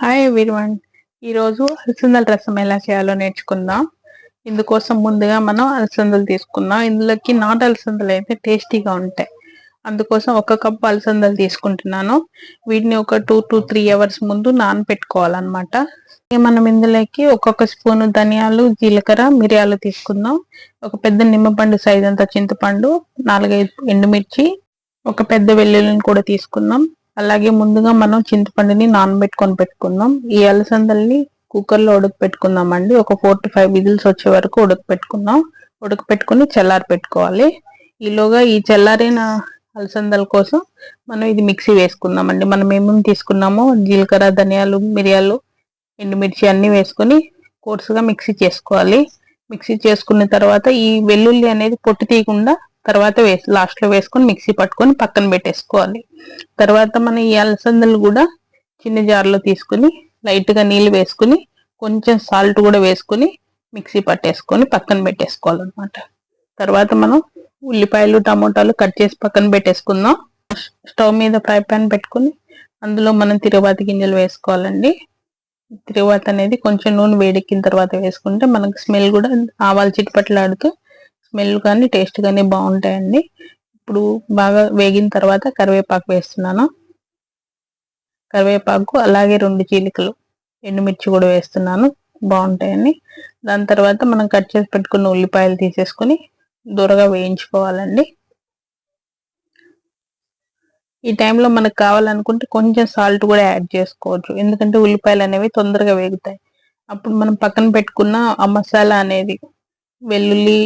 Hi everyone ఈరోజు అలసందల రసం ఎలా చేయాలో నేర్చుకుందాం. ఇందుకోసం ముందుగా మనం అలసందలు తీసుకుందాం. ఇందులోకి నాటు అలసందలు అయితే టేస్టీగా ఉంటాయి. అందుకోసం ఒక కప్పు అలసందలు తీసుకుంటున్నాను. వీటిని ఒక టూ టు త్రీ అవర్స్ ముందు నానపెట్టుకోవాలన్నమాట. మనం ఇందులోకి ఒక్కొక్క స్పూన్ ధనియాలు జీలకర్ర మిరియాలు తీసుకుందాం. ఒక పెద్ద నిమ్మపండు సైజ్ అంత చింతపండు నాలుగైదు ఎండుమిర్చి ఒక పెద్ద వెల్లుల్లిని కూడా తీసుకుందాం. అలాగే ముందుగా మనం చింతపండుని నానబెట్టుకొని పెట్టుకుందాం. ఈ అలసందల్ని కుక్కర్లో ఉడకపెట్టుకుందాం అండి ఒక ఫోర్ టు ఫైవ్ విజిల్స్ వచ్చే వరకు ఉడకపెట్టుకుందాం. ఉడకపెట్టుకుని చల్లారి పెట్టుకోవాలి. ఈలోగా ఈ చల్లారిన అలసందల కోసం మనం ఇది మిక్సీ వేసుకుందాం అండి మనం ఏమేమి తీసుకున్నామో జీలకర్ర ధనియాలు మిరియాలు ఎండుమిర్చి అన్నీ వేసుకొని కోర్సుగా మిక్సీ చేసుకోవాలి. మిక్సీ చేసుకున్న తర్వాత ఈ వెల్లుల్లి అనేది పొట్టు తీయకుండా తర్వాత వేసి లాస్ట్లో వేసుకొని మిక్సీ పట్టుకొని పక్కన పెట్టేసుకోవాలి. తర్వాత మన ఈ అలసందలు కూడా చిన్న జార్లో తీసుకుని లైట్గా నీళ్ళు వేసుకుని కొంచెం సాల్ట్ కూడా వేసుకుని మిక్సీ పట్టేసుకొని పక్కన పెట్టేసుకోవాలన్నమాట. తర్వాత మనం ఉల్లిపాయలు టమోటాలు కట్ చేసి పక్కన పెట్టేసుకుందాం. స్టవ్ మీద ఫ్రై ప్యాన్ పెట్టుకుని అందులో మనం తిరువాతి గింజలు వేసుకోవాలండి. తిరువాత అనేది కొంచెం నూనె వేడెక్కిన తర్వాత వేసుకుంటే మనకు స్మెల్ కూడా ఆవాలు చిట్పట్లాడుతూ స్మెల్ కానీ టేస్ట్ కానీ బాగుంటాయండి. ఇప్పుడు బాగా వేగిన తర్వాత కరివేపాకు వేస్తున్నాను. కరివేపాకు అలాగే రెండు చీలికలు ఎండుమిర్చి కూడా వేస్తున్నాను. బాగుంటాయండి. దాని తర్వాత మనం కట్ చేసి పెట్టుకున్న ఉల్లిపాయలు తీసేసుకుని దూరగా వేయించుకోవాలండి. ఈ టైంలో మనకు కావాలనుకుంటే కొంచెం సాల్ట్ కూడా యాడ్ చేసుకోవచ్చు. ఎందుకంటే ఉల్లిపాయలు అనేవి తొందరగా వేగుతాయి. అప్పుడు మనం పక్కన పెట్టుకున్న ఆ మసాలా అనేది వెల్లుల్లి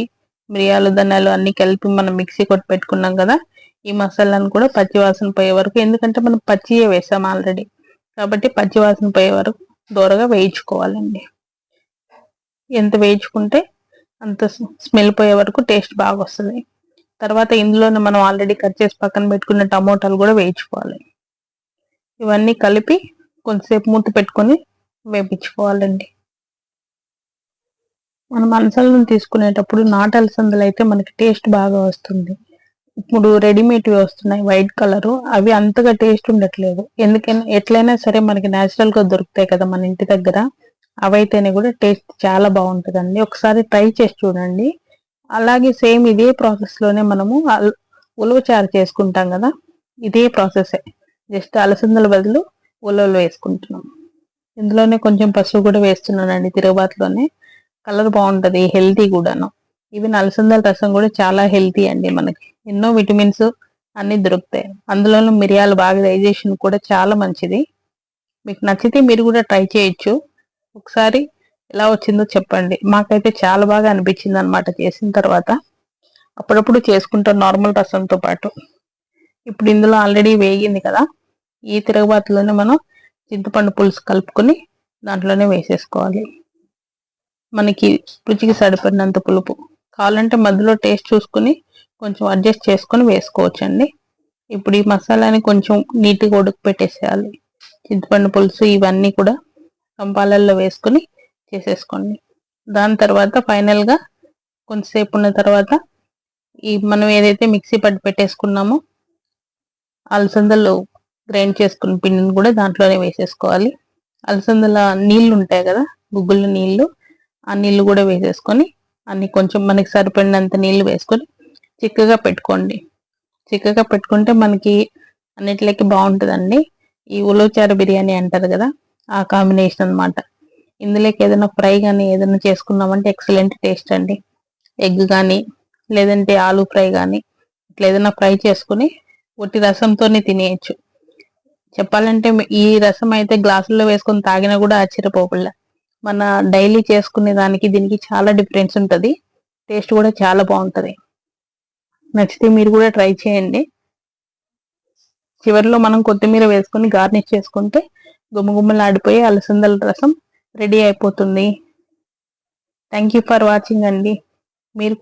మిరియాలు ధనియాలు అన్ని కలిపి మనం మిక్సీ కొట్టి పెట్టుకున్నాం కదా ఈ మసాలాను కూడా పచ్చివాసన పోయే వరకు ఎందుకంటే మనం పచ్చియే వేసాం ఆల్రెడీ. కాబట్టి పచ్చివాసన పోయే వరకు దూరగా వేయించుకోవాలండి. ఎంత వేయించుకుంటే అంత స్మెల్ పోయే వరకు టేస్ట్ బాగా వస్తుంది తర్వాత ఇందులోనే మనం ఆల్రెడీ కట్ చేసి పక్కన పెట్టుకున్న టమోటాలు కూడా వేయించుకోవాలి. ఇవన్నీ కలిపి కొంతసేపు మూత పెట్టుకొని వేపించుకోవాలండి మనం అలసందలు తీసుకునేటప్పుడు నాటు అలసందలు అయితే మనకి టేస్ట్ బాగా వస్తుంది. ఇప్పుడు రెడీమేడ్ వస్తున్నాయి వైట్ కలర్ అవి అంతగా టేస్ట్ ఉండట్లేదు. ఎందుకైనా ఎట్లయినా సరే మనకి న్యాచురల్గా దొరుకుతాయి కదా మన ఇంటి దగ్గర. అవైతేనే కూడా టేస్ట్ చాలా బాగుంటుందండి. ఒకసారి ట్రై చేసి చూడండి. అలాగే సేమ్ ఇదే ప్రాసెస్లోనే మనము ఉలవచారు చేసుకుంటాం కదా. ఇదే ప్రాసెస్ జస్ట్ అలసందల బదులు ఉలవలు వేసుకుంటున్నాం. ఇందులోనే కొంచెం పసుపు కూడా వేస్తున్నానండి తిరుగుబాటులోనే. కలర్ బాగుంటది హెల్తీ కూడాను. ఈవెన్ అలసందల రసం కూడా చాలా హెల్తీ అండి మనకి. ఎన్నో విటమిన్స్ అన్ని దొరుకుతాయి. అందులోనూ మిరియాలు బాగా డైజెషన్ కూడా చాలా మంచిది. మీకు నచ్చితే మీరు కూడా ట్రై చేయొచ్చు. ఒకసారి ఎలా వచ్చిందో చెప్పండి. మాకైతే చాలా బాగా అనిపించింది అనమాట చేసిన తర్వాత. అప్పుడప్పుడు చేసుకుంటాం నార్మల్ రసంతో పాటు. ఇప్పుడు ఇందులో ఆల్రెడీ వేగింది కదా. ఈ తిరగబాతులోనే మనం చింతపండు పులుసు కలుపుకొని దాంట్లోనే వేసేసుకోవాలి. మనకి రుచికి సరిపడినంత పులుపు. కావాలంటే మధ్యలో టేస్ట్ చూసుకుని కొంచెం అడ్జస్ట్ చేసుకొని వేసుకోవచ్చండి. ఇప్పుడు ఈ మసాలాని కొంచెం నీట్గా ఉడుకు పెట్టేసేయాలి. చింతపండు పులుసు ఇవన్నీ కూడా కంపాలల్లో వేసుకొని చేసేసుకోండి. దాని తర్వాత ఫైనల్గా కొంతసేపు ఉన్న తర్వాత ఈ మనం ఏదైతే మిక్సీ పట్టి పెట్టేసుకున్నామో అలసందలు గ్రైండ్ చేసుకున్న పిండిని కూడా దాంట్లోనే వేసేసుకోవాలి. అలసందల నీళ్ళు ఉంటాయి కదా గుగ్గుల నీళ్ళు. ఆ నీళ్ళు కూడా వేసేసుకొని అన్ని కొంచెం మనకి సరిపడినంత నీళ్ళు వేసుకొని చిక్కగా పెట్టుకోండి. చిక్కగా పెట్టుకుంటే మనకి అన్నిటిలోకి బాగుంటుందండి. ఈ ఉలవచార బిర్యానీ అంటారు కదా ఆ కాంబినేషన్ అనమాట ఇందులోకి ఏదైనా ఫ్రై కానీ ఏదైనా చేసుకున్నామంటే ఎక్సలెంట్ టేస్ట్ అండి. ఎగ్ కానీ లేదంటే ఆలు ఫ్రై కానీ ఇట్లా ఏదైనా ఫ్రై చేసుకుని ఒట్టి రసంతోనే తినేయచ్చు. చెప్పాలంటే ఈ రసం అయితే గ్లాసుల్లో వేసుకొని తాగినా కూడా ఆశ్చర్యపోకుండా మన డైలీ చేసుకునే దానికి దీనికి చాలా డిఫరెన్స్ ఉంటుంది. టేస్ట్ కూడా చాలా బాగుంటుంది. నచ్చితే మీరు కూడా ట్రై చేయండి. చివరిలో మనం కొత్తిమీర వేసుకొని గార్నిష్ చేసుకుంటే గుమ్మగుమ్మలాడిపోయి అలసందల రసం రెడీ అయిపోతుంది. థ్యాంక్ యూ ఫర్ వాచింగ్ అండి. మీరు